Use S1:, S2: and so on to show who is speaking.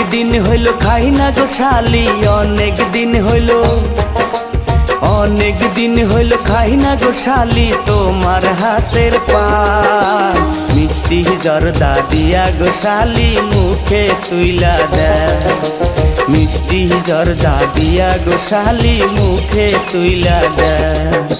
S1: হইল খাই না গো শালি, অনেক দিন হইল। অনেক দিন হইল খাই না গো শালি, তোমার হাতের পান মিষ্টি জর্দা দিয়া গো শালি, মুখে তুইলা দেয় মিষ্টি জর্দা দিয়া গো শালি, মুখে তুইলা দেয়